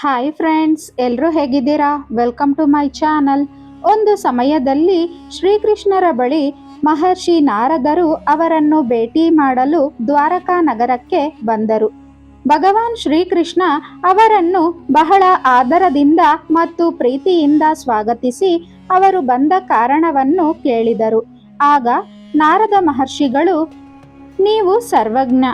Hi friends ಎಲ್ಲರೂ ಹೇಗಿದ್ದೀರಾ? Welcome to my channel ಒಂದು ಸಮಯದಲ್ಲಿ ಶ್ರೀಕೃಷ್ಣರ ಬಳಿ ಮಹರ್ಷಿ ನಾರದರು ಅವರನ್ನು ಭೇಟಿ ಮಾಡಲು ದ್ವಾರಕಾ ನಗರಕ್ಕೆ ಬಂದರು. ಭಗವಾನ್ ಶ್ರೀಕೃಷ್ಣ ಅವರನ್ನು ಬಹಳ ಆದರದಿಂದ ಮತ್ತು ಪ್ರೀತಿಯಿಂದ ಸ್ವಾಗತಿಸಿ ಅವರು ಬಂದ ಕಾರಣವನ್ನು ಕೇಳಿದರು. ಆಗ ನಾರದ ಮಹರ್ಷಿಗಳು, ನೀವು ಸರ್ವಜ್ಞ.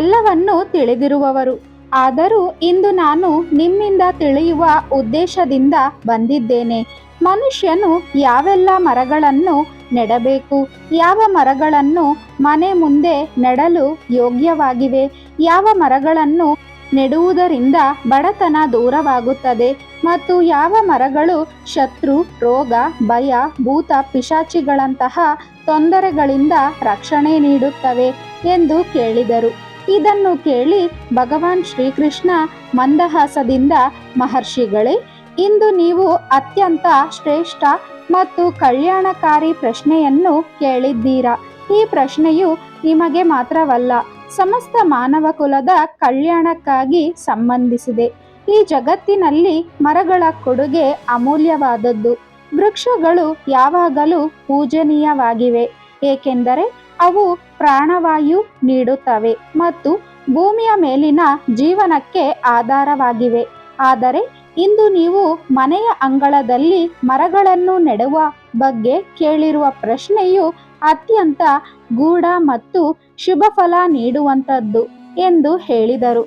ಎಲ್ಲವನ್ನೂ ತಿಳಿದಿರುವವರು. ಆದರೂ ಇಂದು ನಾನು ನಿಮ್ಮಿಂದ ತಿಳಿಯುವ ಉದ್ದೇಶದಿಂದ ಬಂದಿದ್ದೇನೆ. ಮನುಷ್ಯನು ಯಾವೆಲ್ಲ ಮರಗಳನ್ನು ನೆಡಬೇಕು, ಯಾವ ಮರಗಳನ್ನು ಮನೆ ಮುಂದೆ ನೆಡಲು ಯೋಗ್ಯವಾಗಿವೆ, ಯಾವ ಮರಗಳನ್ನು ನೆಡುವುದರಿಂದ ಬಡತನ ದೂರವಾಗುತ್ತದೆ ಮತ್ತು ಯಾವ ಮರಗಳು ಶತ್ರು, ರೋಗ, ಭಯ, ಭೂತ, ಪಿಶಾಚಿಗಳಂತಹ ತೊಂದರೆಗಳಿಂದ ರಕ್ಷಣೆ ನೀಡುತ್ತವೆ ಎಂದು ಕೇಳಿದರು. ಇದನ್ನು ಕೇಳಿ ಭಗವಾನ್ ಶ್ರೀಕೃಷ್ಣ ಮಂದಹಾಸದಿಂದ ಮಹರ್ಷಿಗಳೇ, ಇಂದು ನೀವು ಅತ್ಯಂತ ಶ್ರೇಷ್ಠ ಮತ್ತು ಕಲ್ಯಾಣಕಾರಿ ಪ್ರಶ್ನೆಯನ್ನು ಕೇಳಿದ್ದೀರಾ? ಈ ಪ್ರಶ್ನೆಯು ನಿಮಗೆ ಮಾತ್ರವಲ್ಲ, ಸಮಸ್ತ ಮಾನವ ಕುಲದ ಕಲ್ಯಾಣಕ್ಕಾಗಿ ಸಂಬಂಧಿಸಿದೆ. ಈ ಜಗತ್ತಿನಲ್ಲಿ ಮರಗಳ ಕೊಡುಗೆ ಅಮೂಲ್ಯವಾದದ್ದು. ವೃಕ್ಷಗಳು ಯಾವಾಗಲೂ ಪೂಜನೀಯವಾಗಿವೆ. ಏಕೆಂದರೆ ಅವು ಪ್ರಾಣವಾಯು ನೀಡುತ್ತವೆ ಮತ್ತು ಭೂಮಿಯ ಮೇಲಿನ ಜೀವನಕ್ಕೆ ಆಧಾರವಾಗಿವೆ. ಆದರೆ ಇಂದು ನೀವು ಮನೆಯ ಅಂಗಳದಲ್ಲಿ ಮರಗಳನ್ನು ನೆಡುವ ಬಗ್ಗೆ ಕೇಳಿರುವ ಪ್ರಶ್ನೆಯು ಅತ್ಯಂತ ಗೂಢ ಮತ್ತು ಶುಭ ಫಲ ನೀಡುವಂಥದ್ದು ಎಂದು ಹೇಳಿದರು.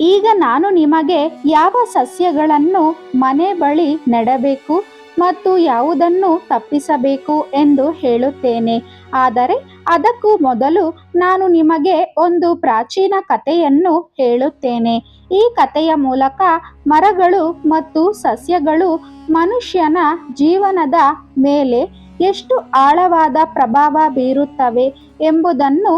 ಈಗ ನಾನು ನಿಮಗೆ ಯಾವ ಸಸ್ಯಗಳನ್ನು ಮನೆ ಬಳಿ ನೆಡಬೇಕು? ಮತ್ತು ಯಾವುದನ್ನು ತಪ್ಪಿಸಬೇಕು ಎಂದು ಹೇಳುತ್ತೇನೆ. ಆದರೆ ಅದಕ್ಕೂ ಮೊದಲು ನಾನು ನಿಮಗೆ ಒಂದು ಪ್ರಾಚೀನ ಕಥೆಯನ್ನು ಹೇಳುತ್ತೇನೆ. ಈ ಕಥೆಯ ಮೂಲಕ ಮರಗಳು ಮತ್ತು ಸಸ್ಯಗಳು ಮನುಷ್ಯನ ಜೀವನದ ಮೇಲೆ ಎಷ್ಟು ಆಳವಾದ ಪ್ರಭಾವ ಬೀರುತ್ತವೆ ಎಂಬುದನ್ನು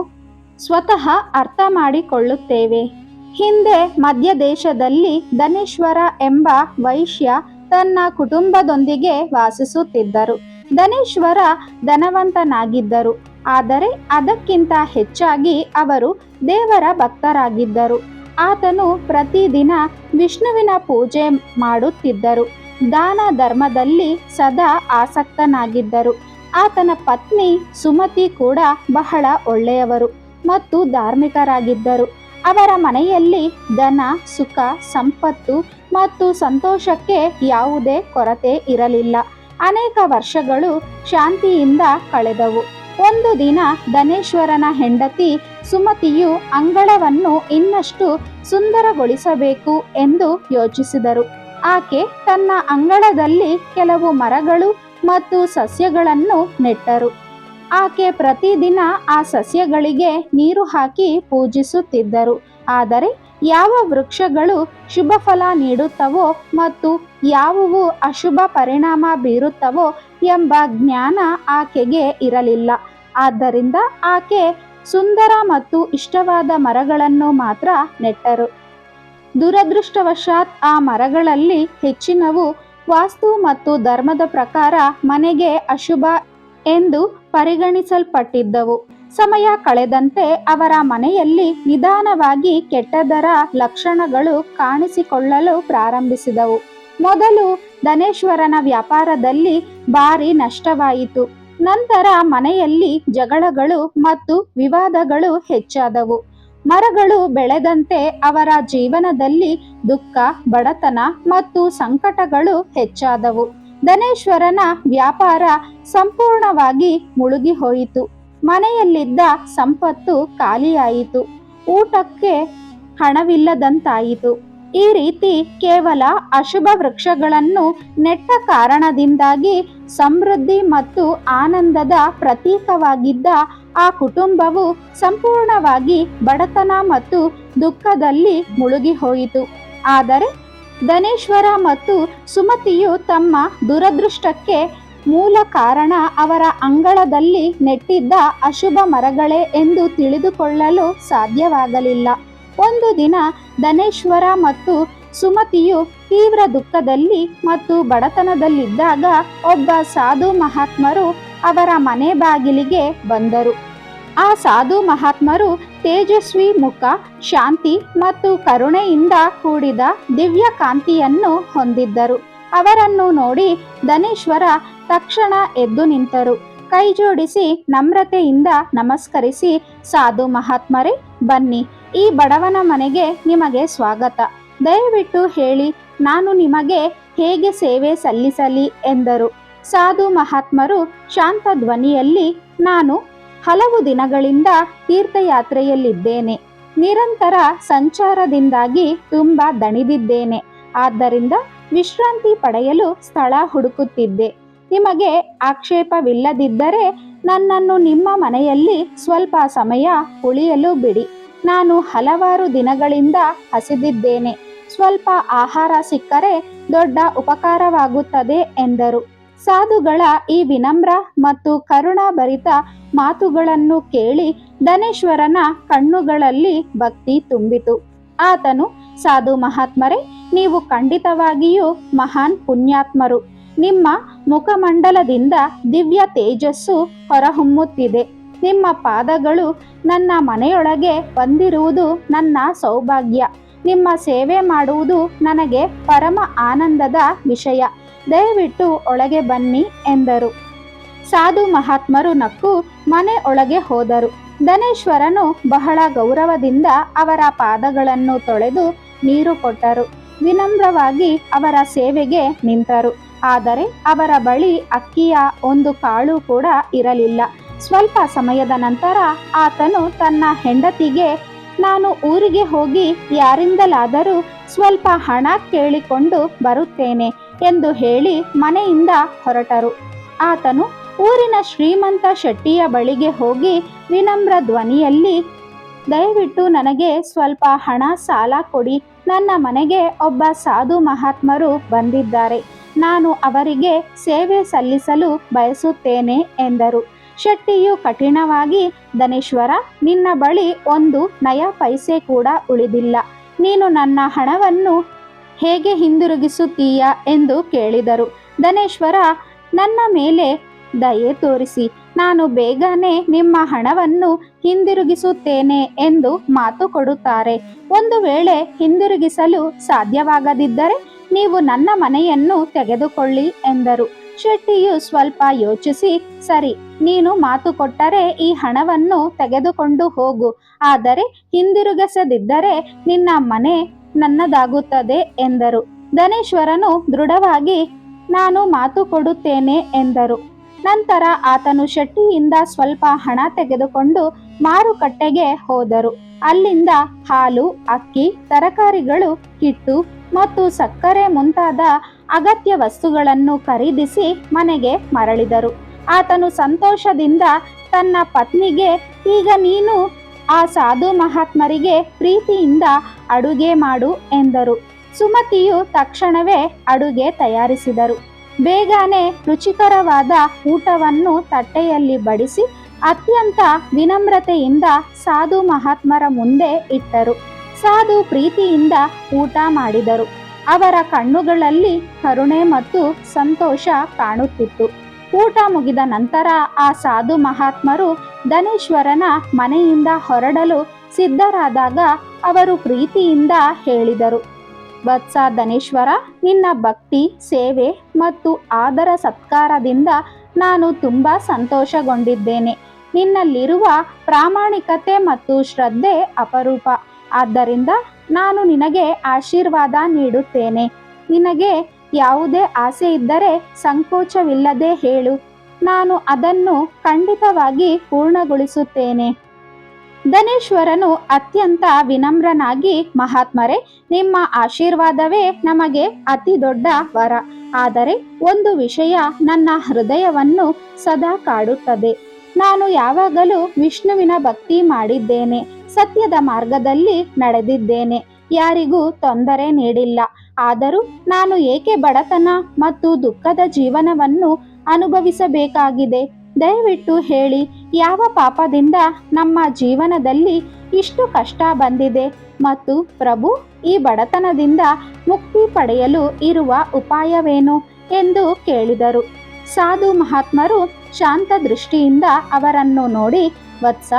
ಸ್ವತಃ ಅರ್ಥ ಮಾಡಿಕೊಳ್ಳುತ್ತೇವೆ. ಹಿಂದೆ ಮಧ್ಯ ದೇಶದಲ್ಲಿ ಧನೇಶ್ವರ ಎಂಬ ವೈಶ್ಯ ತನ್ನ ಕುಟುಂಬದೊಂದಿಗೆ ವಾಸಿಸುತ್ತಿದ್ದರು. ಧನೇಶ್ವರ ಧನವಂತನಾಗಿದ್ದರು. ಆದರೆ ಅದಕ್ಕಿಂತ ಹೆಚ್ಚಾಗಿ ಅವರು ದೇವರ ಭಕ್ತರಾಗಿದ್ದರು. ಆತನು ಪ್ರತಿದಿನ ವಿಷ್ಣುವಿನ ಪೂಜೆ ಮಾಡುತ್ತಿದ್ದರು. ದಾನ ಧರ್ಮದಲ್ಲಿ ಸದಾ ಆಸಕ್ತನಾಗಿದ್ದರು. ಆತನ ಪತ್ನಿ ಸುಮತಿ ಕೂಡ ಬಹಳ ಒಳ್ಳೆಯವರು ಮತ್ತು ಧಾರ್ಮಿಕರಾಗಿದ್ದರು. ಅವರ ಮನೆಯಲ್ಲಿ ಧನ, ಸುಖ, ಸಂಪತ್ತು ಮತ್ತು ಸಂತೋಷಕ್ಕೆ ಯಾವುದೇ ಕೊರತೆ ಇರಲಿಲ್ಲ. ಅನೇಕ ವರ್ಷಗಳು ಶಾಂತಿಯಿಂದ ಕಳೆದವು. ಒಂದು ದಿನ ಧನೇಶ್ವರನ ಹೆಂಡತಿ ಸುಮತಿಯು ಅಂಗಳವನ್ನು ಇನ್ನಷ್ಟು ಸುಂದರಗೊಳಿಸಬೇಕು ಎಂದು ಯೋಚಿಸಿದರು. ಆಕೆ ತನ್ನ ಅಂಗಳದಲ್ಲಿ ಕೆಲವು ಮರಗಳು ಮತ್ತು ಸಸ್ಯಗಳನ್ನು ನೆಟ್ಟರು. ಆಕೆ ಪ್ರತಿದಿನ ಆ ಸಸ್ಯಗಳಿಗೆ ನೀರು ಹಾಕಿ ಪೂಜಿಸುತ್ತಿದ್ದರು. ಆದರೆ ಯಾವ ವೃಕ್ಷಗಳು ಶುಭ ಫಲ ನೀಡುತ್ತವೋ ಮತ್ತು ಯಾವುವು ಅಶುಭ ಪರಿಣಾಮ ಬೀರುತ್ತವೋ ಎಂಬ ಜ್ಞಾನ ಆಕೆಗೆ ಇರಲಿಲ್ಲ. ಆದ್ದರಿಂದ ಆಕೆ ಸುಂದರ ಮತ್ತು ಇಷ್ಟವಾದ ಮರಗಳನ್ನು ಮಾತ್ರ ನೆಟ್ಟರು. ದುರದೃಷ್ಟವಶಾತ್ ಆ ಮರಗಳಲ್ಲಿ ಹೆಚ್ಚಿನವು ವಾಸ್ತು ಮತ್ತು ಧರ್ಮದ ಪ್ರಕಾರ ಮನೆಗೆ ಅಶುಭ ಎಂದು ಪರಿಗಣಿಸಲ್ಪಟ್ಟಿದ್ದವು. ಸಮಯ ಕಳೆದಂತೆ ಅವರ ಮನೆಯಲ್ಲಿ ನಿಧಾನವಾಗಿ ಕೆಟ್ಟದರ ಲಕ್ಷಣಗಳು ಕಾಣಿಸಿಕೊಳ್ಳಲು ಪ್ರಾರಂಭಿಸಿದವು. ಮೊದಲು ಧನೇಶ್ವರನ ವ್ಯಾಪಾರದಲ್ಲಿ ಭಾರಿ ನಷ್ಟವಾಯಿತು. ನಂತರ ಮನೆಯಲ್ಲಿ ಜಗಳಗಳು ಮತ್ತು ವಿವಾದಗಳು ಹೆಚ್ಚಾದವು. ಮರಗಳು ಬೆಳೆದಂತೆ ಅವರ ಜೀವನದಲ್ಲಿ ದುಃಖ, ಬಡತನ ಮತ್ತು ಸಂಕಟಗಳು ಹೆಚ್ಚಾದವು. ಧನೇಶ್ವರನ ವ್ಯಾಪಾರ ಸಂಪೂರ್ಣವಾಗಿ ಮುಳುಗಿ ಹೋಯಿತು ಮನೆಯಲ್ಲಿದ್ದ ಸಂಪತ್ತು ಖಾಲಿಯಾಯಿತು. ಊಟಕ್ಕೆ ಹಣವಿಲ್ಲದಂತಾಯಿತು. ಈ ರೀತಿ ಕೇವಲ ಅಶುಭ ವೃಕ್ಷಗಳನ್ನು ನೆಟ್ಟ ಕಾರಣದಿಂದಾಗಿ ಸಮೃದ್ಧಿ ಮತ್ತು ಆನಂದದ ಪ್ರತೀಕವಾಗಿದ್ದ ಆ ಕುಟುಂಬವು ಸಂಪೂರ್ಣವಾಗಿ ಬಡತನ ಮತ್ತು ದುಃಖದಲ್ಲಿ ಮುಳುಗಿ ಹೋಯಿತು ಆದರೆ ಧನೇಶ್ವರ ಮತ್ತು ಸುಮತಿಯು ತಮ್ಮ ದುರದೃಷ್ಟಕ್ಕೆ ಮೂಲ ಕಾರಣ ಅವರ ಅಂಗಳದಲ್ಲಿ ನೆಟ್ಟಿದ್ದ ಅಶುಭ ಮರಗಳೇ ಎಂದು ತಿಳಿದುಕೊಳ್ಳಲು ಸಾಧ್ಯವಾಗಲಿಲ್ಲ. ಒಂದು ದಿನ ಧನೇಶ್ವರ ಮತ್ತು ಸುಮತಿಯು ತೀವ್ರ ದುಃಖದಲ್ಲಿ ಮತ್ತು ಬಡತನದಲ್ಲಿದ್ದಾಗ ಒಬ್ಬ ಸಾಧು ಮಹಾತ್ಮರು ಅವರ ಮನೆ ಬಾಗಿಲಿಗೆ ಬಂದರು. ಆ ಸಾಧು ಮಹಾತ್ಮರು ತೇಜಸ್ವಿ ಮುಖ, ಶಾಂತಿ ಮತ್ತು ಕರುಣೆಯಿಂದ ಕೂಡಿದ ದಿವ್ಯ ಕಾಂತಿಯನ್ನು ಹೊಂದಿದ್ದರು. ಅವರನ್ನು ನೋಡಿ ಧನೇಶ್ವರ ತಕ್ಷಣ ಎದ್ದು ನಿಂತರು. ಕೈ ಜೋಡಿಸಿ ನಮ್ರತೆಯಿಂದ ನಮಸ್ಕರಿಸಿ, ಸಾಧು ಮಹಾತ್ಮರೇ, ಬನ್ನಿ. ಈ ಬಡವನ ಮನೆಗೆ ನಿಮಗೆ ಸ್ವಾಗತ. ದಯವಿಟ್ಟು ಹೇಳಿ, ನಾನು ನಿಮಗೆ ಹೇಗೆ ಸೇವೆ ಸಲ್ಲಿಸಲಿ? ಎಂದರು. ಸಾಧು ಮಹಾತ್ಮರು ಶಾಂತ ಧ್ವನಿಯಲ್ಲಿ, ನಾನು ಹಲವು ದಿನಗಳಿಂದ ತೀರ್ಥಯಾತ್ರೆಯಲ್ಲಿದ್ದೇನೆ. ನಿರಂತರ ಸಂಚಾರದಿಂದಾಗಿ ತುಂಬ ದಣಿದಿದ್ದೇನೆ. ಆದ್ದರಿಂದ ವಿಶ್ರಾಂತಿ ಪಡೆಯಲು ಸ್ಥಳ ಹುಡುಕುತ್ತಿದ್ದೆ. ನಿಮಗೆ ಆಕ್ಷೇಪವಿಲ್ಲದಿದ್ದರೆ ನನ್ನನ್ನು ನಿಮ್ಮ ಮನೆಯಲ್ಲಿ ಸ್ವಲ್ಪ ಸಮಯ ಉಳಿಯಲು ಬಿಡಿ. ನಾನು ಹಲವಾರು ದಿನಗಳಿಂದ ಹಸಿದಿದ್ದೇನೆ. ಸ್ವಲ್ಪ ಆಹಾರ ಸಿಕ್ಕರೆ ದೊಡ್ಡ ಉಪಕಾರವಾಗುತ್ತದೆ ಎಂದರು. ಸಾಧುಗಳ ಈ ವಿನಮ್ರ ಮತ್ತು ಕರುಣಾಭರಿತ ಮಾತುಗಳನ್ನು ಕೇಳಿ ಧನೇಶ್ವರನ ಕಣ್ಣುಗಳಲ್ಲಿ ಭಕ್ತಿ ತುಂಬಿತು. ಆತನು, ಸಾಧು ಮಹಾತ್ಮರೇ ನೀವು ಖಂಡಿತವಾಗಿಯೂ ಮಹಾನ್ ಪುಣ್ಯಾತ್ಮರು. ನಿಮ್ಮ ಮುಖಮಂಡಲದಿಂದ ದಿವ್ಯ ತೇಜಸ್ಸು ಹೊರಹೊಮ್ಮುತ್ತಿದೆ. ನಿಮ್ಮ ಪಾದಗಳು ನನ್ನ ಮನೆಯೊಳಗೆ ಬಂದಿರುವುದು ನನ್ನ ಸೌಭಾಗ್ಯ. ನಿಮ್ಮ ಸೇವೆ ಮಾಡುವುದು ನನಗೆ ಪರಮ ಆನಂದದ ವಿಷಯ. ದಯವಿಟ್ಟು ಒಳಗೆ ಬನ್ನಿ ಎಂದರು. ಸಾಧು ಮಹಾತ್ಮರು ನಕ್ಕು ಮನೆ ಒಳಗೆ ಹೋದರು. ಧನೇಶ್ವರನು ಬಹಳ ಗೌರವದಿಂದ ಅವರ ಪಾದಗಳನ್ನು ತೊಳೆದು ನೀರು ಕೊಟ್ಟರು. ವಿನಮ್ರವಾಗಿ ಅವರ ಸೇವೆಗೆ ನಿಂತರು. ಆದರೆ ಅವರ ಬಳಿ ಅಕ್ಕಿಯ ಒಂದು ಕಾಳು ಕೂಡ ಇರಲಿಲ್ಲ. ಸ್ವಲ್ಪ ಸಮಯದ ನಂತರ ಆತನು ತನ್ನ ಹೆಂಡತಿಗೆ, ನಾನು ಊರಿಗೆ ಹೋಗಿ ಯಾರಿಂದಲಾದರೂ ಸ್ವಲ್ಪ ಹಣ ಕೇಳಿಕೊಂಡು ಬರುತ್ತೇನೆ ಎಂದು ಹೇಳಿ ಮನೆಯಿಂದ ಹೊರಟರು. ಆತನು ಊರಿನ ಶ್ರೀಮಂತ ಶೆಟ್ಟಿಯ ಬಳಿಗೆ ಹೋಗಿ ವಿನಮ್ರ ಧ್ವನಿಯಲ್ಲಿ, ದಯವಿಟ್ಟು ನನಗೆ ಸ್ವಲ್ಪ ಹಣ ಸಾಲ ಕೊಡಿ ನನ್ನ ಮನೆಗೆ ಒಬ್ಬ ಸಾಧು ಮಹಾತ್ಮರು ಬಂದಿದ್ದಾರೆ. ನಾನು ಅವರಿಗೆ ಸೇವೆ ಸಲ್ಲಿಸಲು ಬಯಸುತ್ತೇನೆ ಎಂದರು. ಶೆಟ್ಟಿಯು ಕಠಿಣವಾಗಿ, ಧನೇಶ್ವರ, ನಿನ್ನ ಬಳಿ ಒಂದು ನಯ ಪೈಸೆ ಕೂಡ ಉಳಿದಿಲ್ಲ. ನೀನು ನನ್ನ ಹಣವನ್ನು ಹೇಗೆ ಹಿಂದಿರುಗಿಸುತ್ತೀಯಾ? ಎಂದು ಕೇಳಿದರು. ಧನೇಶ್ವರ, ನನ್ನ ಮೇಲೆ ದಯೆ ತೋರಿಸಿ. ನಾನು ಬೇಗನೆ ನಿಮ್ಮ ಹಣವನ್ನು ಹಿಂದಿರುಗಿಸುತ್ತೇನೆ ಎಂದು ಮಾತು ಕೊಡುತ್ತಾರೆ. ಒಂದು ವೇಳೆ ಹಿಂದಿರುಗಿಸಲು ಸಾಧ್ಯವಾಗದಿದ್ದರೆ ನೀವು ನನ್ನ ಮನೆಯನ್ನು ತೆಗೆದುಕೊಳ್ಳಿ ಎಂದರು. ಶೆಟ್ಟಿಯು ಸ್ವಲ್ಪ ಯೋಚಿಸಿ, ಸರಿ, ನೀನು ಮಾತು ಕೊಟ್ಟರೆ ಈ ಹಣವನ್ನು ತೆಗೆದುಕೊಂಡು ಹೋಗು, ಆದರೆ ಹಿಂದಿರುಗಿಸದಿದ್ದರೆ ನಿನ್ನ ಮನೆ ನನ್ನದಾಗುತ್ತದೆ ಎಂದರು. ಧನೇಶ್ವರನು ದೃಢವಾಗಿ, ನಾನು ಮಾತು ಕೊಡುತ್ತೇನೆ ಎಂದರು. ನಂತರ ಆತನು ಶೆಟ್ಟಿಯಿಂದ ಸ್ವಲ್ಪ ಹಣ ತೆಗೆದುಕೊಂಡು ಮಾರುಕಟ್ಟೆಗೆ ಹೋದರು. ಅಲ್ಲಿಂದ ಹಾಲು, ಅಕ್ಕಿ, ತರಕಾರಿಗಳು, ಕಿಟ್ಟು ಮತ್ತು ಸಕ್ಕರೆ ಮುಂತಾದ ಅಗತ್ಯ ವಸ್ತುಗಳನ್ನು ಖರೀದಿಸಿ ಮನೆಗೆ ಮರಳಿದರು. ಆತನು ಸಂತೋಷದಿಂದ ತನ್ನ ಪತ್ನಿಗೆ, ಈಗ ನೀನು ಆ ಸಾಧು ಮಹಾತ್ಮರಿಗೆ ಪ್ರೀತಿಯಿಂದ ಅಡುಗೆ ಮಾಡು ಎಂದರು. ಸುಮತಿಯು ತಕ್ಷಣವೇ ಅಡುಗೆ ತಯಾರಿಸಿದರು. ಬೇಗನೆ ರುಚಿಕರವಾದ ಊಟವನ್ನು ತಟ್ಟೆಯಲ್ಲಿ ಬಡಿಸಿ ಅತ್ಯಂತ ವಿನಮ್ರತೆಯಿಂದ ಸಾಧು ಮಹಾತ್ಮರ ಮುಂದೆ ಇಟ್ಟರು. ಸಾಧು ಪ್ರೀತಿಯಿಂದ ಊಟ ಮಾಡಿದರು. ಅವರ ಕಣ್ಣುಗಳಲ್ಲಿ ಕರುಣೆ ಮತ್ತು ಸಂತೋಷ ಕಾಣುತ್ತಿತ್ತು. ಊಟ ಮುಗಿದ ನಂತರ ಆ ಸಾಧು ಮಹಾತ್ಮರು ಧನೇಶ್ವರನ ಮನೆಯಿಂದ ಹೊರಡಲು ಸಿದ್ಧರಾದಾಗ ಅವರು ಪ್ರೀತಿಯಿಂದ ಹೇಳಿದರು. ವತ್ಸ ಧನೇಶ್ವರ, ನಿನ್ನ ಭಕ್ತಿ, ಸೇವೆ ಮತ್ತು ಆದರ ಸತ್ಕಾರದಿಂದ ನಾನು ತುಂಬ ಸಂತೋಷಗೊಂಡಿದ್ದೇನೆ. ನಿನ್ನಲ್ಲಿರುವ ಪ್ರಾಮಾಣಿಕತೆ ಮತ್ತು ಶ್ರದ್ಧೆ ಅಪರೂಪ. ಆದ್ದರಿಂದ ನಾನು ನಿನಗೆ ಆಶೀರ್ವಾದ ನೀಡುತ್ತೇನೆ. ನಿನಗೆ ಯಾವುದೇ ಆಸೆ ಇದ್ದರೆ ಸಂಕೋಚವಿಲ್ಲದೆ ಹೇಳು. ನಾನು ಅದನ್ನು ಖಂಡಿತವಾಗಿ ಪೂರ್ಣಗೊಳಿಸುತ್ತೇನೆ. ಧನೇಶ್ವರನು ಅತ್ಯಂತ ವಿನಮ್ರನಾಗಿ, ಮಹಾತ್ಮರೇ, ನಿಮ್ಮ ಆಶೀರ್ವಾದವೇ ನಮಗೆ ಅತಿ ದೊಡ್ಡ ವರ. ಆದರೆ ಒಂದು ವಿಷಯ ನನ್ನ ಹೃದಯವನ್ನು ಸದಾ ಕಾಡುತ್ತದೆ. ನಾನು ಯಾವಾಗಲೂ ವಿಷ್ಣುವಿನ ಭಕ್ತಿ ಮಾಡಿದ್ದೇನೆ. ಸತ್ಯದ ಮಾರ್ಗದಲ್ಲಿ ನಡೆದಿದ್ದೇನೆ. ಯಾರಿಗೂ ತೊಂದರೆ ನೀಡಿಲ್ಲ. ಆದರೂ ನಾನು ಏಕೆ ಬಡತನ ಮತ್ತು ದುಃಖದ ಜೀವನವನ್ನು ಅನುಭವಿಸಬೇಕಾಗಿದೆ? ದಯವಿಟ್ಟು ಹೇಳಿ, ಯಾವ ಪಾಪದಿಂದ ನಮ್ಮ ಜೀವನದಲ್ಲಿ ಇಷ್ಟು ಕಷ್ಟ ಬಂದಿದೆ? ಮತ್ತು ಪ್ರಭು, ಈ ಬಡತನದಿಂದ ಮುಕ್ತಿ ಪಡೆಯಲು ಇರುವ ಉಪಾಯವೇನು? ಎಂದು ಕೇಳಿದರು. ಸಾಧು ಮಹಾತ್ಮರು ಶಾಂತ ದೃಷ್ಟಿಯಿಂದ ಅವರನ್ನು ನೋಡಿ, ವತ್ಸ,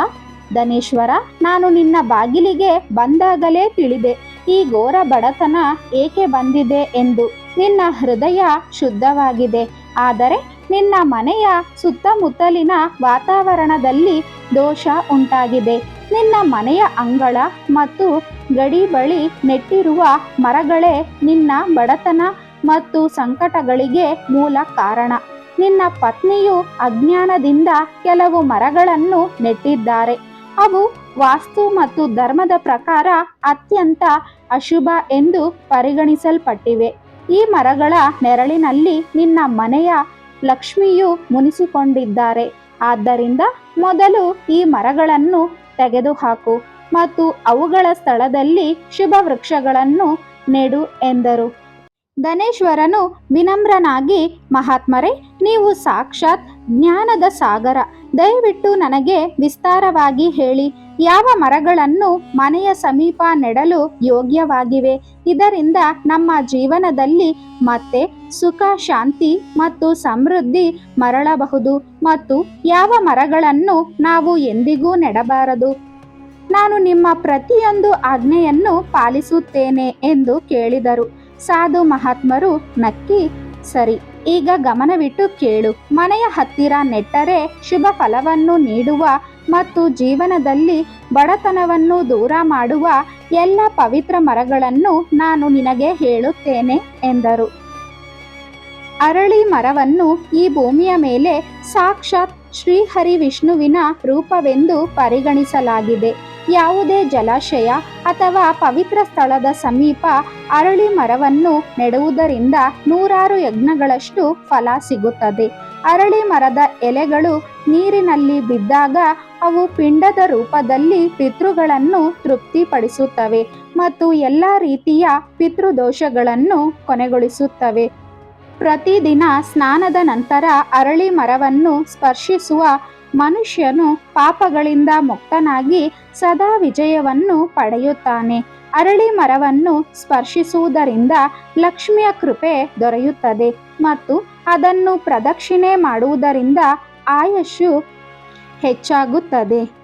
ಧನೇಶ್ವರ, ನಾನು ನಿನ್ನ ಬಾಗಿಲಿಗೆ ಬಂದಾಗಲೇ ತಿಳಿದೆ. ಈ ಘೋರ ಬಡತನ ಏಕೆ ಬಂದಿದೆ? ಎಂದು. ನಿನ್ನ ಹೃದಯ ಶುದ್ಧವಾಗಿದೆ. ಆದರೆ ನಿನ್ನ ಮನೆಯ ಸುತ್ತಮುತ್ತಲಿನ ವಾತಾವರಣದಲ್ಲಿ ದೋಷ ಉಂಟಾಗಿದೆ. ನಿನ್ನ ಮನೆಯ ಅಂಗಳ ಮತ್ತು ಗಡಿ ಬಳಿ ನೆಟ್ಟಿರುವ ಮರಗಳೇ ನಿನ್ನ ಬಡತನ ಮತ್ತು ಸಂಕಟಗಳಿಗೆ ಮೂಲ ಕಾರಣ. ನಿನ್ನ ಪತ್ನಿಯು ಅಜ್ಞಾನದಿಂದ ಕೆಲವು ಮರಗಳನ್ನು ನೆಟ್ಟಿದ್ದಾರೆ. ಅವು ವಾಸ್ತು ಮತ್ತು ಧರ್ಮದ ಪ್ರಕಾರ ಅತ್ಯಂತ ಅಶುಭ ಎಂದು ಪರಿಗಣಿಸಲ್ಪಟ್ಟಿವೆ. ಈ ಮರಗಳ ನೆರಳಿನಲ್ಲಿ ನಿನ್ನ ಮನೆಯ ಲಕ್ಷ್ಮಿಯು ಮುನಿಸಿಕೊಂಡಿದ್ದಾರೆ. ಆದ್ದರಿಂದ ಮೊದಲು ಈ ಮರಗಳನ್ನು ತೆಗೆದುಹಾಕು ಮತ್ತು ಅವುಗಳ ಸ್ಥಳದಲ್ಲಿ ಶುಭ ವೃಕ್ಷಗಳನ್ನು ನೆಡು ಎಂದರು. ಧನೇಶ್ವರನು ವಿನಮ್ರನಾಗಿ, ಮಹಾತ್ಮರೇ, ನೀವು ಸಾಕ್ಷಾತ್ ಜ್ಞಾನದ ಸಾಗರ ದಯವಿಟ್ಟು ನನಗೆ ವಿಸ್ತಾರವಾಗಿ ಹೇಳಿ. ಯಾವ ಮರಗಳನ್ನು ಮನೆಯ ಸಮೀಪ ನೆಡಲು ಯೋಗ್ಯವಾಗಿವೆ? ಇದರಿಂದ ನಮ್ಮ ಜೀವನದಲ್ಲಿ ಮತ್ತೆ ಸುಖ, ಶಾಂತಿ ಮತ್ತು ಸಮೃದ್ಧಿ ಮರಳಬಹುದು. ಮತ್ತು ಯಾವ ಮರಗಳನ್ನು ನಾವು ಎಂದಿಗೂ ನೆಡಬಾರದು? ನಾನು ನಿಮ್ಮ ಪ್ರತಿಯೊಂದು ಆಜ್ಞೆಯನ್ನು ಪಾಲಿಸುತ್ತೇನೆ ಎಂದು ಕೇಳಿದರು. ಸಾಧು ಮಹಾತ್ಮರು ನಕ್ಕಿ, ಸರಿ ಈಗ ಗಮನವಿಟ್ಟು ಕೇಳು. ಮನೆಯ ಹತ್ತಿರ ನೆಟ್ಟರೆ ಶುಭ ಫಲವನ್ನು ನೀಡುವ ಮತ್ತು ಜೀವನದಲ್ಲಿ ಬಡತನವನ್ನು ದೂರ ಮಾಡುವ ಎಲ್ಲ ಪವಿತ್ರ ಮರಗಳನ್ನು ನಾನು ನಿನಗೆ ಹೇಳುತ್ತೇನೆ ಎಂದರು. ಅರಳಿ ಮರವನ್ನು ಈ ಭೂಮಿಯ ಮೇಲೆ ಸಾಕ್ಷಾತ್ ಶ್ರೀಹರಿ ವಿಷ್ಣುವಿನ ರೂಪವೆಂದು ಪರಿಗಣಿಸಲಾಗಿದೆ. ಯಾವುದೇ ಜಲಾಶಯ ಅಥವಾ ಪವಿತ್ರ ಸ್ಥಳದ ಸಮೀಪ ಅರಳಿ ಮರವನ್ನು ನೆಡುವುದರಿಂದ ನೂರಾರು ಯಜ್ಞಗಳಷ್ಟು ಫಲ ಸಿಗುತ್ತದೆ. ಅರಳಿ ಮರದ ಎಲೆಗಳು ನೀರಿನಲ್ಲಿ ಬಿದ್ದಾಗ ಅವು ಪಿಂಡದ ರೂಪದಲ್ಲಿ ಪಿತೃಗಳನ್ನು ತೃಪ್ತಿಪಡಿಸುತ್ತವೆ ಮತ್ತು ಎಲ್ಲ ರೀತಿಯ ಪಿತೃದೋಷಗಳನ್ನು ಕೊನೆಗೊಳಿಸುತ್ತವೆ. ಪ್ರತಿದಿನ ಸ್ನಾನದ ನಂತರ ಅರಳಿ ಮರವನ್ನು ಸ್ಪರ್ಶಿಸುವ ಮನುಷ್ಯನು ಪಾಪಗಳಿಂದ ಮುಕ್ತನಾಗಿ ಸದಾ ವಿಜಯವನ್ನು ಪಡೆಯುತ್ತಾನೆ. ಅರಳಿ ಮರವನ್ನು ಸ್ಪರ್ಶಿಸುವುದರಿಂದ ಲಕ್ಷ್ಮಿಯ ಕೃಪೆ ದೊರೆಯುತ್ತದೆ ಮತ್ತು ಅದನ್ನು ಪ್ರದಕ್ಷಿಣೆ ಮಾಡುವುದರಿಂದ ಆಯಸ್ಸು ಹೆಚ್ಚಾಗುತ್ತದೆ.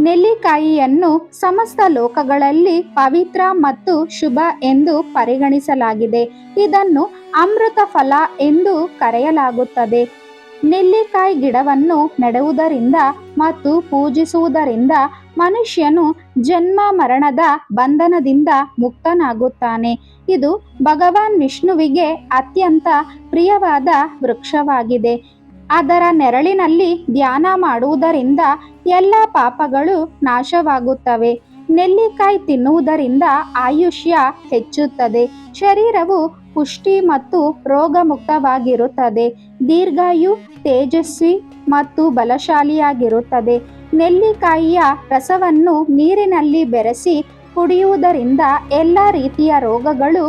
ನೆಲ್ಲಿಕಾಯಿಯನ್ನು ಸಮಸ್ತ ಲೋಕಗಳಲ್ಲಿ ಪವಿತ್ರ ಮತ್ತು ಶುಭ ಎಂದು ಪರಿಗಣಿಸಲಾಗಿದೆ. ಇದನ್ನು ಅಮೃತ ಫಲ ಎಂದು ಕರೆಯಲಾಗುತ್ತದೆ. ನೆಲ್ಲಿಕಾಯಿ ಗಿಡವನ್ನು ನೆಡುವುದರಿಂದ ಮತ್ತು ಪೂಜಿಸುವುದರಿಂದ ಮನುಷ್ಯನು ಜನ್ಮ ಮರಣದ ಬಂಧನದಿಂದ ಮುಕ್ತನಾಗುತ್ತಾನೆ. ಇದು ಭಗವಾನ್ ವಿಷ್ಣುವಿಗೆ ಅತ್ಯಂತ ಪ್ರಿಯವಾದ ವೃಕ್ಷವಾಗಿದೆ. ಅದರ ನೆರಳಿನಲ್ಲಿ ಧ್ಯಾನ ಮಾಡುವುದರಿಂದ ಎಲ್ಲ ಪಾಪಗಳು ನಾಶವಾಗುತ್ತವೆ. ನೆಲ್ಲಿಕಾಯಿ ತಿನ್ನುವುದರಿಂದ ಆಯುಷ್ಯ ಹೆಚ್ಚುತ್ತದೆ. ಶರೀರವು ಪುಷ್ಟಿ ಮತ್ತು ರೋಗಮುಕ್ತವಾಗಿರುತ್ತದೆ. ದೀರ್ಘಾಯು ತೇಜಸ್ವಿ ಮತ್ತು ಬಲಶಾಲಿಯಾಗಿರುತ್ತದೆ. ನೆಲ್ಲಿಕಾಯಿಯ ರಸವನ್ನು ನೀರಿನಲ್ಲಿ ಬೆರೆಸಿ ಕುಡಿಯುವುದರಿಂದ ಎಲ್ಲ ರೀತಿಯ ರೋಗಗಳು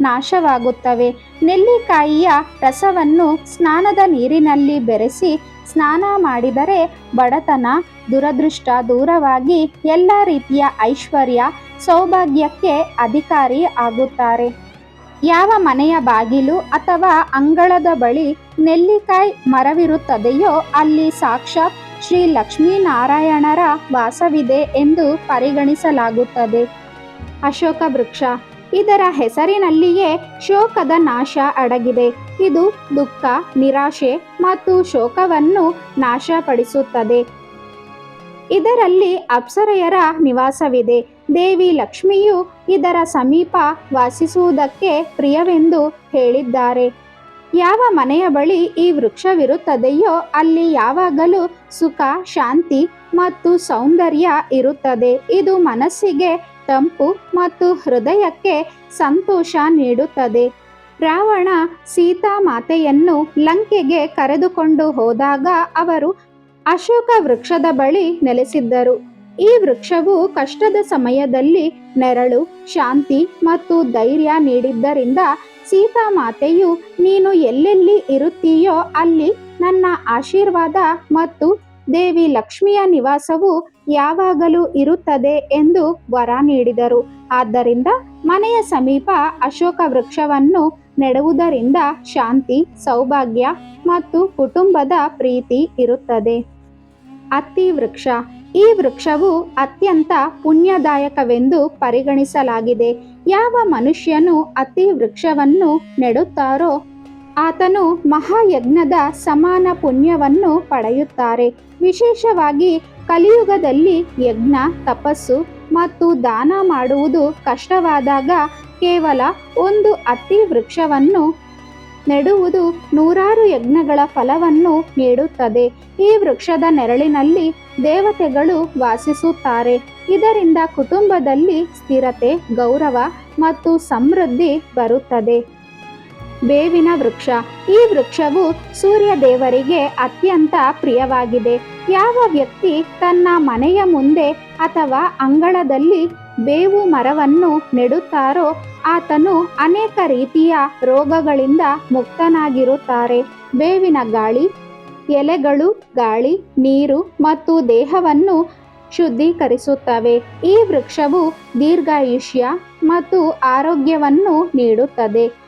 ನಾಶವಾಗುತ್ತವೆ. ನೆಲ್ಲಿಕಾಯಿಯ ರಸವನ್ನು ಸ್ನಾನದ ನೀರಿನಲ್ಲಿ ಬೆರೆಸಿ ಸ್ನಾನ ಮಾಡಿದರೆ ಬಡತನ, ದುರದೃಷ್ಟ, ದೂರವಾಗಿ ಎಲ್ಲ ರೀತಿಯ ಐಶ್ವರ್ಯ, ಸೌಭಾಗ್ಯಕ್ಕೆ ಅಧಿಕಾರಿ ಆಗುತ್ತಾರೆ. ಯಾವ ಮನೆಯ ಬಾಗಿಲು ಅಥವಾ ಅಂಗಳದ ಬಳಿ ನೆಲ್ಲಿಕಾಯಿ ಮರವಿರುತ್ತದೆಯೋ ಅಲ್ಲಿ ಸಾಕ್ಷಾತ್ ಶ್ರೀ ಲಕ್ಷ್ಮೀನಾರಾಯಣರ ವಾಸವಿದೆ ಎಂದು ಪರಿಗಣಿಸಲಾಗುತ್ತದೆ. ಅಶೋಕ ವೃಕ್ಷ ಇದರ ಹೆಸರಿನಲ್ಲಿಯೇ ಶೋಕದ ನಾಶ ಅಡಗಿದೆ. ಇದು ದುಃಖ, ನಿರಾಶೆ ಮತ್ತು ಶೋಕವನ್ನು ನಾಶಪಡಿಸುತ್ತದೆ. ಇದರಲ್ಲಿ ಅಪ್ಸರೆಯರ ನಿವಾಸವಿದೆ. ದೇವಿ ಲಕ್ಷ್ಮಿಯು ಇದರ ಸಮೀಪ ವಾಸಿಸುವುದಕ್ಕೆ ಪ್ರಿಯವೆಂದು ಹೇಳಿದ್ದಾರೆ. ಯಾವ ಮನೆಯ ಬಳಿ ಈ ವೃಕ್ಷವಿರುತ್ತದೆಯೋ ಅಲ್ಲಿ ಯಾವಾಗಲೂ ಸುಖ, ಶಾಂತಿ ಮತ್ತು ಸೌಂದರ್ಯ ಇರುತ್ತದೆ. ಇದು ಮನಸ್ಸಿಗೆ ತಂಪು ಮತ್ತು ಹೃದಯಕ್ಕೆ ಸಂತೋಷ ನೀಡುತ್ತದೆ. ರಾವಣ ಸೀತಾ ಮಾತೆಯನ್ನು ಲಂಕೆಗೆ ಕರೆದುಕೊಂಡು ಹೋದಾಗ ಅವರು ಅಶೋಕ ವೃಕ್ಷದ ಬಳಿ ನೆಲೆಸಿದ್ದರು. ಈ ವೃಕ್ಷವು ಕಷ್ಟದ ಸಮಯದಲ್ಲಿ ನೆರಳು, ಶಾಂತಿ ಮತ್ತು ಧೈರ್ಯ ನೀಡಿದ್ದರಿಂದ ಸೀತಾ ಮಾತೆಯು, ನೀನು ಎಲ್ಲೆಲ್ಲಿ ಇರುತ್ತೀಯೋ ಅಲ್ಲಿ ನನ್ನ ಆಶೀರ್ವಾದ ಮತ್ತು ದೇವಿ ಲಕ್ಷ್ಮಿಯ ನಿವಾಸವು ಯಾವಾಗಲೂ ಇರುತ್ತದೆ ಎಂದು ವರ ನೀಡಿದರು. ಆದ್ದರಿಂದ ಮನೆಯ ಸಮೀಪ ಅಶೋಕ ವೃಕ್ಷವನ್ನು ನೆಡುವುದರಿಂದ ಶಾಂತಿ, ಸೌಭಾಗ್ಯ ಮತ್ತು ಕುಟುಂಬದ ಪ್ರೀತಿ ಇರುತ್ತದೆ. ಅತ್ತಿ ವೃಕ್ಷ. ಈ ವೃಕ್ಷವು ಅತ್ಯಂತ ಪುಣ್ಯದಾಯಕವೆಂದು ಪರಿಗಣಿಸಲಾಗಿದೆ. ಯಾವ ಮನುಷ್ಯನು ಅತಿ ವೃಕ್ಷವನ್ನು ನೆಡುತ್ತಾರೋ, ಆತನು ಮಹಾಯಜ್ಞದ ಸಮಾನ ಪುಣ್ಯವನ್ನು ಪಡೆಯುತ್ತಾರೆ. ವಿಶೇಷವಾಗಿ ಕಲಿಯುಗದಲ್ಲಿ ಯಜ್ಞ, ತಪಸ್ಸು ಮತ್ತು ದಾನ ಮಾಡುವುದು ಕಷ್ಟವಾದಾಗ ಕೇವಲ ಒಂದು ಅತ್ತಿ ವೃಕ್ಷವನ್ನು ನೆಡುವುದು ನೂರಾರು ಯಜ್ಞಗಳ ಫಲವನ್ನು ನೀಡುತ್ತದೆ. ಈ ವೃಕ್ಷದ ನೆರಳಿನಲ್ಲಿ ದೇವತೆಗಳು ವಾಸಿಸುತ್ತಾರೆ. ಇದರಿಂದ ಕುಟುಂಬದಲ್ಲಿ ಸ್ಥಿರತೆ, ಗೌರವ ಮತ್ತು ಸಮೃದ್ಧಿ ಬರುತ್ತದೆ. ಬೇವಿನ ವೃಕ್ಷ. ಈ ವೃಕ್ಷವು ಸೂರ್ಯ ದೇವರಿಗೆ ಅತ್ಯಂತ ಪ್ರಿಯವಾಗಿದೆ. ಯಾವ ವ್ಯಕ್ತಿ ತನ್ನ ಮನೆಯ ಮುಂದೆ ಅಥವಾ ಅಂಗಳದಲ್ಲಿ ಬೇವು ಮರವನ್ನು ನೆಡುತ್ತಾರೋ, ಆತನು ಅನೇಕ ರೀತಿಯ ರೋಗಗಳಿಂದ ಮುಕ್ತನಾಗಿರುತ್ತಾರೆ. ಬೇವಿನ ಗಾಳಿ, ಎಲೆಗಳು ಗಾಳಿ, ನೀರು ಮತ್ತು ದೇಹವನ್ನು ಶುದ್ಧೀಕರಿಸುತ್ತವೆ. ಈ ವೃಕ್ಷವು ದೀರ್ಘಾಯುಷ್ಯ ಮತ್ತು ಆರೋಗ್ಯವನ್ನು ನೀಡುತ್ತದೆ.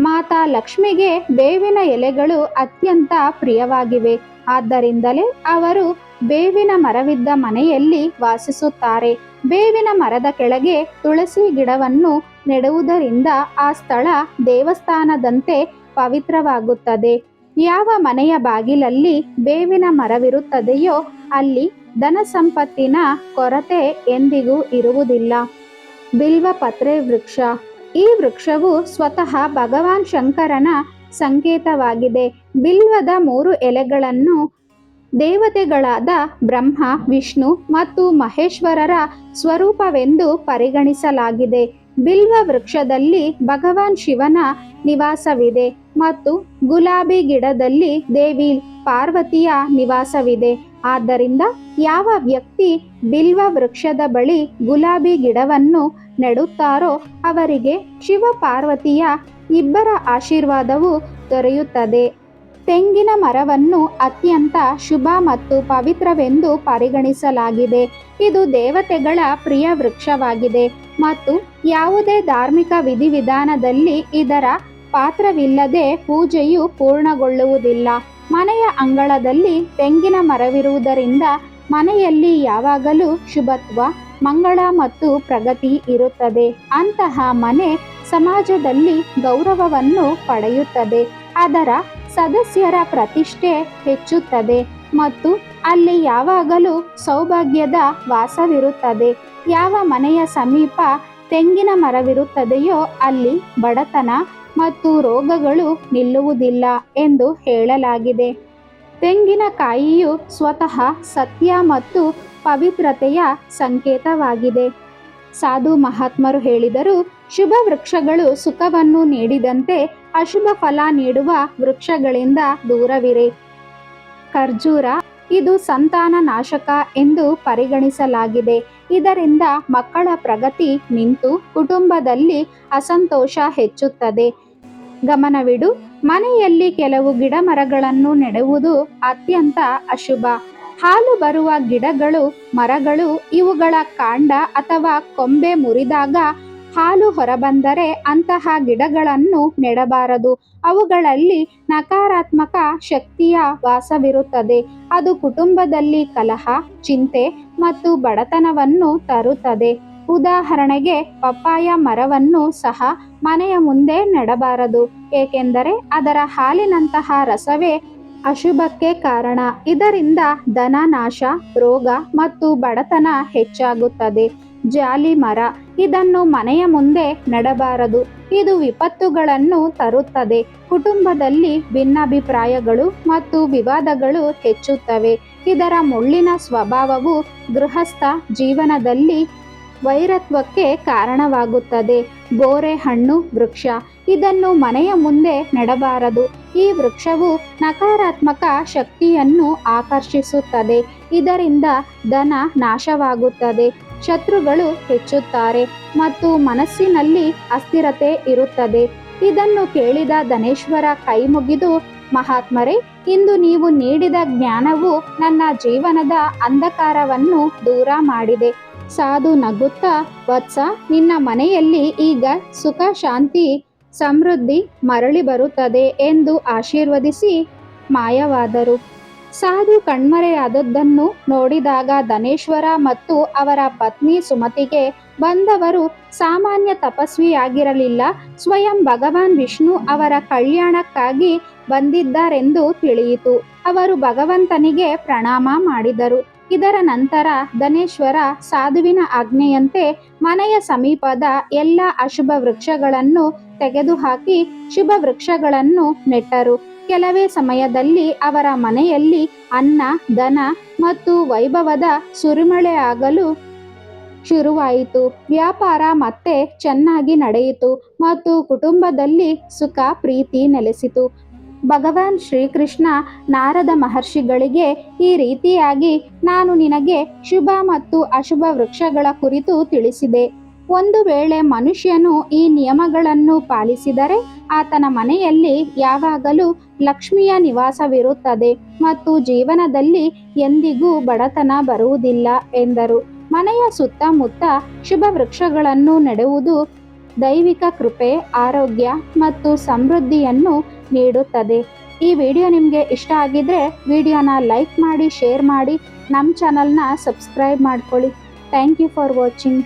ಮಾತಾ ಲಕ್ಷ್ಮಿಗೆ ಬೇವಿನ ಎಲೆಗಳು ಅತ್ಯಂತ ಪ್ರಿಯವಾಗಿವೆ. ಆದ್ದರಿಂದಲೇ ಅವರು ಬೇವಿನ ಮರವಿದ್ದ ಮನೆಯಲ್ಲಿ ವಾಸಿಸುತ್ತಾರೆ. ಬೇವಿನ ಮರದ ಕೆಳಗೆ ತುಳಸಿ ಗಿಡವನ್ನು ನೆಡುವುದರಿಂದ ಆ ಸ್ಥಳ ದೇವಸ್ಥಾನದಂತೆ ಪವಿತ್ರವಾಗುತ್ತದೆ. ಯಾವ ಮನೆಯ ಬಾಗಿಲಲ್ಲಿ ಬೇವಿನ ಮರವಿರುತ್ತದೆಯೋ ಅಲ್ಲಿ ಧನ ಸಂಪತ್ತಿನ ಕೊರತೆ ಎಂದಿಗೂ ಇರುವುದಿಲ್ಲ. ಬಿಲ್ವಪತ್ರೆ ವೃಕ್ಷ ಈ ವೃಕ್ಷವು ಸ್ವತಃ ಭಗವಾನ್ ಶಂಕರನ ಸಂಕೇತವಾಗಿದೆ. ಬಿಲ್ವದ ಮೂರು ಎಲೆಗಳನ್ನು ದೇವತೆಗಳಾದ ಬ್ರಹ್ಮ, ವಿಷ್ಣು ಮತ್ತು ಮಹೇಶ್ವರರ ಸ್ವರೂಪವೆಂದು ಪರಿಗಣಿಸಲಾಗಿದೆ. ಬಿಲ್ವ ವೃಕ್ಷದಲ್ಲಿ ಭಗವಾನ್ ಶಿವನ ನಿವಾಸವಿದೆ ಮತ್ತು ಗುಲಾಬಿ ಗಿಡದಲ್ಲಿ ದೇವಿ ಪಾರ್ವತಿಯ ನಿವಾಸವಿದೆ. ಆದ್ದರಿಂದ ಯಾವ ವ್ಯಕ್ತಿ ಬಿಲ್ವ ವೃಕ್ಷದ ಬಳಿ ಗುಲಾಬಿ ಗಿಡವನ್ನು ನೆಡುತ್ತಾರೋ ಅವರಿಗೆ ಶಿವ ಪಾರ್ವತಿಯ ಇಬ್ಬರ ಆಶೀರ್ವಾದವು ದೊರೆಯುತ್ತದೆ. ತೆಂಗಿನ ಮರವನ್ನು ಅತ್ಯಂತ ಶುಭ ಮತ್ತು ಪವಿತ್ರವೆಂದು ಪರಿಗಣಿಸಲಾಗಿದೆ. ಇದು ದೇವತೆಗಳ ಪ್ರಿಯ ವೃಕ್ಷವಾಗಿದೆ ಮತ್ತು ಯಾವುದೇ ಧಾರ್ಮಿಕ ವಿಧಿವಿಧಾನದಲ್ಲಿ ಇದರ ಪಾತ್ರವಿಲ್ಲದೆ ಪೂಜೆಯು ಪೂರ್ಣಗೊಳ್ಳುವುದಿಲ್ಲ. ಮನೆಯ ಅಂಗಳದಲ್ಲಿ ತೆಂಗಿನ ಮರವಿರುವುದರಿಂದ ಮನೆಯಲ್ಲಿ ಯಾವಾಗಲೂ ಶುಭತ್ವ ಮಂಗಳ ಮತ್ತು ಪ್ರಗತಿ ಇರುತ್ತದೆ. ಅಂತಹ ಮನೆ ಸಮಾಜದಲ್ಲಿ ಗೌರವವನ್ನು ಪಡೆಯುತ್ತದೆ. ಅದರ ಸದಸ್ಯರ ಪ್ರತಿಷ್ಠೆ ಹೆಚ್ಚುತ್ತದೆ ಮತ್ತು ಅಲ್ಲಿ ಯಾವಾಗಲೂ ಸೌಭಾಗ್ಯದ ವಾಸವಿರುತ್ತದೆ. ಯಾವ ಮನೆಯ ಸಮೀಪ ತೆಂಗಿನ ಮರವಿರುತ್ತದೆಯೋ ಅಲ್ಲಿ ಬಡತನ ಮತ್ತು ರೋಗಗಳು ನಿಲ್ಲುವುದಿಲ್ಲ ಎಂದು ಹೇಳಲಾಗಿದೆ. ತೆಂಗಿನಕಾಯಿಯು ಸ್ವತಃ ಸತ್ಯ ಮತ್ತು ಪವಿತ್ರತೆಯ ಸಂಕೇತವಾಗಿದೆ. ಸಾಧು ಮಹಾತ್ಮರು ಹೇಳಿದರು, ಶುಭ ವೃಕ್ಷಗಳು ಸುಖವನ್ನು ನೀಡಿದಂತೆ ಅಶುಭ ಫಲ ನೀಡುವ ವೃಕ್ಷಗಳಿಂದ ದೂರವಿರಿ. ಖರ್ಜೂರ, ಇದು ಸಂತಾನ ನಾಶಕ ಎಂದು ಪರಿಗಣಿಸಲಾಗಿದೆ. ಇದರಿಂದ ಮಕ್ಕಳ ಪ್ರಗತಿ ನಿಂತು ಕುಟುಂಬದಲ್ಲಿ ಅಸಂತೋಷ ಹೆಚ್ಚುತ್ತದೆ. ಗಮನವಿಡು, ಮನೆಯಲ್ಲಿ ಕೆಲವು ಗಿಡಮರಗಳನ್ನು ನೆಡುವುದು ಅತ್ಯಂತ ಅಶುಭ. ಹಾಲು ಬರುವ ಗಿಡಗಳು, ಮರಗಳು ಇವುಗಳ ಕಾಂಡ ಅಥವಾ ಕೊಂಬೆ ಮುರಿದಾಗ ಹಾಲು ಹೊರಬಂದರೆ ಅಂತಹ ಗಿಡಗಳನ್ನು ನೆಡಬಾರದು. ಅವುಗಳಲ್ಲಿ ನಕಾರಾತ್ಮಕ ಶಕ್ತಿಯ ವಾಸವಿರುತ್ತದೆ. ಅದು ಕುಟುಂಬದಲ್ಲಿ ಕಲಹ, ಚಿಂತೆ ಮತ್ತು ಬಡತನವನ್ನು ತರುತ್ತದೆ. ಉದಾಹರಣೆಗೆ, ಪಪ್ಪಾಯ ಮರವನ್ನು ಸಹ ಮನೆಯ ಮುಂದೆ ನೆಡಬಾರದು, ಏಕೆಂದರೆ ಅದರ ಹಾಲಿನಂತಹ ರಸವೇ ಅಶುಭಕ್ಕೆ ಕಾರಣ. ಇದರಿಂದ ಧನ ನಾಶ, ರೋಗ ಮತ್ತು ಬಡತನ ಹೆಚ್ಚಾಗುತ್ತದೆ. ಜಾಲಿ ಮರ, ಇದನ್ನು ಮನೆಯ ಮುಂದೆ ನಡಬಾರದು. ಇದು ವಿಪತ್ತುಗಳನ್ನು ತರುತ್ತದೆ. ಕುಟುಂಬದಲ್ಲಿ ಭಿನ್ನಾಭಿಪ್ರಾಯಗಳು ಮತ್ತು ವಿವಾದಗಳು ಹೆಚ್ಚುತ್ತವೆ. ಇದರ ಮುಳ್ಳಿನ ಸ್ವಭಾವವು ಗೃಹಸ್ಥ ಜೀವನದಲ್ಲಿ ವೈರತ್ವಕ್ಕೆ ಕಾರಣವಾಗುತ್ತದೆ. ಬೋರೆ ಹಣ್ಣು, ವೃಕ್ಷ. ಇದನ್ನು ಮನೆಯ ಮುಂದೆ ನೆಡಬಾರದು. ಈ ವೃಕ್ಷವು ನಕಾರಾತ್ಮಕ ಶಕ್ತಿಯನ್ನು ಆಕರ್ಷಿಸುತ್ತದೆ. ಇದರಿಂದ ಧನ ನಾಶವಾಗುತ್ತದೆ. ಶತ್ರುಗಳು ಹೆಚ್ಚುತ್ತಾರೆ ಮತ್ತು ಮನಸ್ಸಿನಲ್ಲಿ ಅಸ್ಥಿರತೆ ಇರುತ್ತದೆ. ಇದನ್ನು ಕೇಳಿದ ಧನೇಶ್ವರ ಕೈ ಮುಗಿದು, ಮಹಾತ್ಮರೇ, ಇಂದು ನೀವು ನೀಡಿದ ಜ್ಞಾನವು ನನ್ನ ಜೀವನದ ಅಂಧಕಾರವನ್ನು ದೂರ ಮಾಡಿದೆ. ಸಾಧು ನಗುತ್ತಾ, ವತ್ಸ, ನಿನ್ನ ಮನೆಯಲ್ಲಿ ಈಗ ಸುಖ, ಶಾಂತಿ, ಸಮೃದ್ಧಿ ಮರಳಿ ಬರುತ್ತದೆ ಎಂದು ಆಶೀರ್ವದಿಸಿ ಮಾಯವಾದರು. ಸಾಧು ಕಣ್ಮರೆಯಾದದ್ದನ್ನು ನೋಡಿದಾಗ ಧನೇಶ್ವರ ಮತ್ತು ಅವರ ಪತ್ನಿ ಸುಮತಿಗೆ, ಬಂದವರು ಸಾಮಾನ್ಯ ತಪಸ್ವಿಯಾಗಿರಲಿಲ್ಲ, ಸ್ವಯಂ ಭಗವಾನ್ ವಿಷ್ಣು ಅವರ ಕಲ್ಯಾಣಕ್ಕಾಗಿ ಬಂದಿದ್ದಾರೆಂದು ತಿಳಿಯಿತು. ಅವರು ಭಗವಂತನಿಗೆ ಪ್ರಣಾಮ ಮಾಡಿದರು. ಇದರ ನಂತರ ಧನೇಶ್ವರ ಸಾಧುವಿನ ಆಜ್ಞೆಯಂತೆ ಮನೆಯ ಸಮೀಪದ ಎಲ್ಲ ಅಶುಭ ವೃಕ್ಷಗಳನ್ನು ತೆಗೆದುಹಾಕಿ ಶುಭ ವೃಕ್ಷಗಳನ್ನು ನೆಟ್ಟರು. ಕೆಲವೇ ಸಮಯದಲ್ಲಿ ಅವರ ಮನೆಯಲ್ಲಿ ಅನ್ನ, ದನ ಮತ್ತು ವೈಭವದ ಸುರಿಮಳೆಯಾಗಲು ಶುರುವಾಯಿತು. ವ್ಯಾಪಾರ ಮತ್ತೆ ಚೆನ್ನಾಗಿ ನಡೆಯಿತು ಮತ್ತು ಕುಟುಂಬದಲ್ಲಿ ಸುಖ, ಪ್ರೀತಿ ನೆಲೆಸಿತು. ಭಗವಾನ್ ಶ್ರೀಕೃಷ್ಣ ನಾರದ ಮಹರ್ಷಿಗಳಿಗೆ ಈ ರೀತಿಯಾಗಿ ನಾನು ನಿನಗೆ ಶುಭ ಮತ್ತು ಅಶುಭ ವೃಕ್ಷಗಳ ಕುರಿತು ತಿಳಿಸಿದೆ. ಒಂದು ವೇಳೆ ಮನುಷ್ಯನು ಈ ನಿಯಮಗಳನ್ನು ಪಾಲಿಸಿದರೆ ಆತನ ಮನೆಯಲ್ಲಿ ಯಾವಾಗಲೂ ಲಕ್ಷ್ಮಿಯ ನಿವಾಸವಿರುತ್ತದೆ ಮತ್ತು ಜೀವನದಲ್ಲಿ ಎಂದಿಗೂ ಬಡತನ ಬರುವುದಿಲ್ಲ ಎಂದರು. ಮನೆಯ ಸುತ್ತಮುತ್ತ ಶುಭ ವೃಕ್ಷಗಳನ್ನು ನೆಡುವುದು ದೈವಿಕ ಕೃಪೆ, ಆರೋಗ್ಯ ಮತ್ತು ಸಮೃದ್ಧಿಯನ್ನು ನೀಡುತ್ತದೆ. ಈ ವಿಡಿಯೋ ನಿಮಗೆ ಇಷ್ಟ ಆಗಿದ್ರೆ ವಿಡಿಯೋನ ಲೈಕ್ ಮಾಡಿ, ಶೇರ್ ಮಾಡಿ ನಮ್ಮ ಚಾನಲ್ನ ಸಬ್ಸ್ಕ್ರೈಬ್ ಮಾಡ್ಕೊಳ್ಳಿ. Thank you for watching.